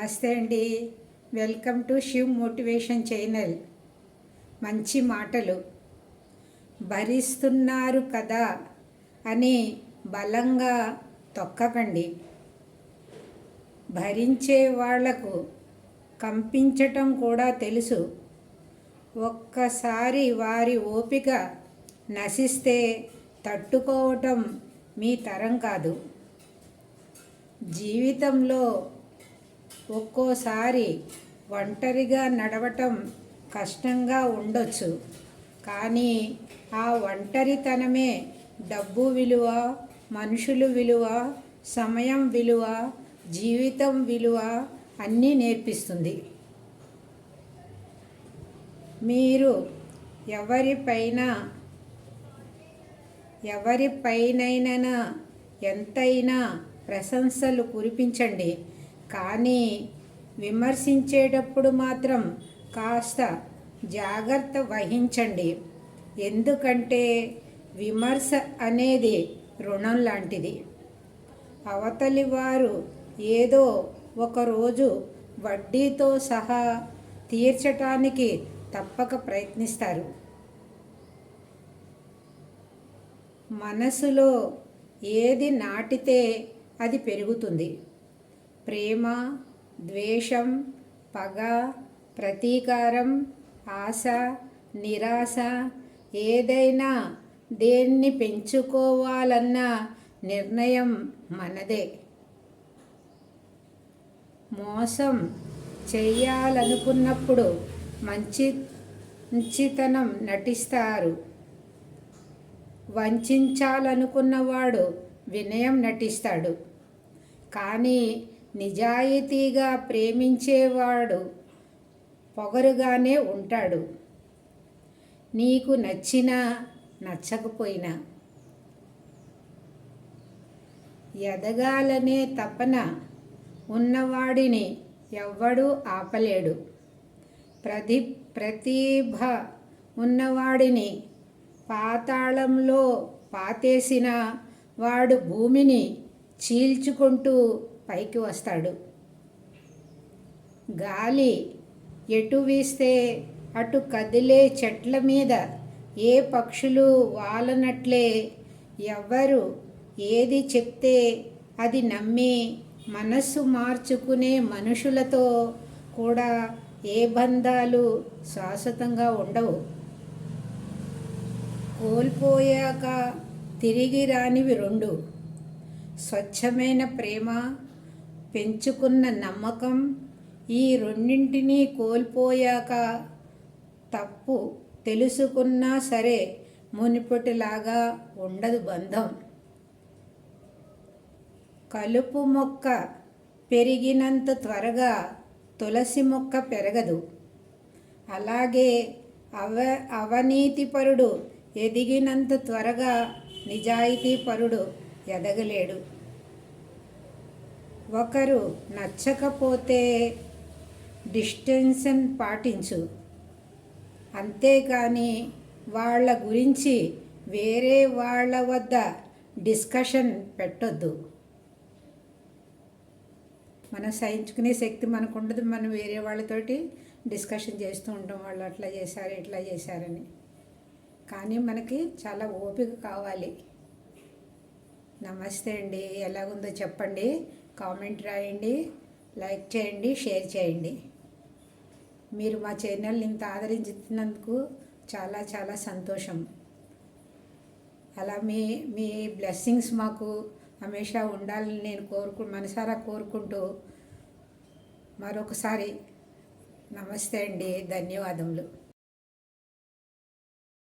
నమస్తే అండి. Welcome to Shiv motivation channel. మంచి మాటలు. భరిస్తున్నారు కదా అని బలంగా తొక్కకండి. భరించే వాళ్ళకు కంపించటం కూడా తెలుసు. ఒక్కసారి వారి ఓపిక నశిస్తే తట్టుకోవటం మీ తరం కాదు. జీవితంలో ఒక్కోసారి ఒంటరిగా నడవటం కష్టంగా ఉండొచ్చు. కానీ ఆ ఒంటరితనమే డబ్బు విలువ మనుషులు విలువ సమయం విలువ జీవితం విలువ అన్నీ నేర్పిస్తుంది. మీరు ఎవరిపైన ఎవరిపైనైనా ఎంతైనా ప్రశంసలు కురిపించండి. కానీ విమర్శించేటప్పుడు మాత్రం కాస్త జాగ్రత్త వహించండి. ఎందుకంటే విమర్శ అనేది రుణం లాంటిది. అవతలి వారు ఏదో ఒకరోజు వడ్డీతో సహా తీర్చటానికి తప్పక ప్రయత్నిస్తారు. మనసులో ఏది నాటితే అది పెరుగుతుంది. ప్రేమ ద్వేషం పగ ప్రతీకారం ఆశ నిరాశ ఏదైనా దేన్ని పెంచుకోవాలన్న నిర్ణయం మనదే. మోసం చేయాలనుకున్నప్పుడు మంచి మంచితనం నటిస్తారు. వంచాలనుకున్నవాడు వినయం నటిస్తాడు. కానీ నిజాయితీగా ప్రేమించేవాడు పొగరుగానే ఉంటాడు. నీకు నచ్చినా నచ్చకపోయినా ఎదగాలనే తపన ఉన్నవాడిని ఎవ్వడూ ఆపలేడు. ప్రతి ప్రతిభ ఉన్నవాడిని పాతాళంలో పాతేసిన వాడు భూమిని చీల్చుకుంటూ పైకి వస్తాడు. గాలి ఎటు వీస్తే అటు కదిలే చెట్ల మీద ఏ పక్షులు వాలనట్లే ఎవ్వరు ఏది చెప్తే అది నమ్మి మనస్సు మార్చుకునే మనుషులతో కూడా ఏ బంధాలు శాశ్వతంగా ఉండవు. కోల్పోయాక తిరిగి రానివి రెండు. స్వచ్ఛమైన ప్రేమ పెంచుకున్న నమ్మకం ఈ రెండింటినీ కోల్పోయాక తప్పు తెలుసుకున్నా సరే మునిపటిలాగా ఉండదు బంధం. కలుపు మొక్క పెరిగినంత త్వరగా తులసి మొక్క పెరగదు. అలాగే అవ అవినీతిపరుడు ఎదిగినంత త్వరగా నిజాయితీపరుడు ఎదగలేడు. ఒకరు నచ్చకపోతే డిస్టెన్షన్ పాటించు. అంతేకాని వాళ్ళ గురించి వేరే వాళ్ళ వద్ద డిస్కషన్ పెట్టొద్దు. మనం సహించుకునే శక్తి మనకు ఉండదు మనం వేరే వాళ్ళతోటి డిస్కషన్ చేస్తూ ఉంటాం వాళ్ళు అట్లా చేశారు ఇట్లా చేశారని. కానీ మనకి చాలా ఓపిక కావాలి. నమస్తే అండి. ఎలాగుందో చెప్పండి. కామెంట్ రాయండి. లైక్ చేయండి షేర్ చేయండి. మీరు మా ఛానల్ని ఇంత ఆదరించినందుకు చాలా చాలా సంతోషం. అలా మీ మీ బ్లెస్సింగ్స్ మాకు హమేషా ఉండాలని నేను కోరుకు మనసారా కోరుకుంటూ మరొకసారి నమస్తే అండి. ధన్యవాదములు.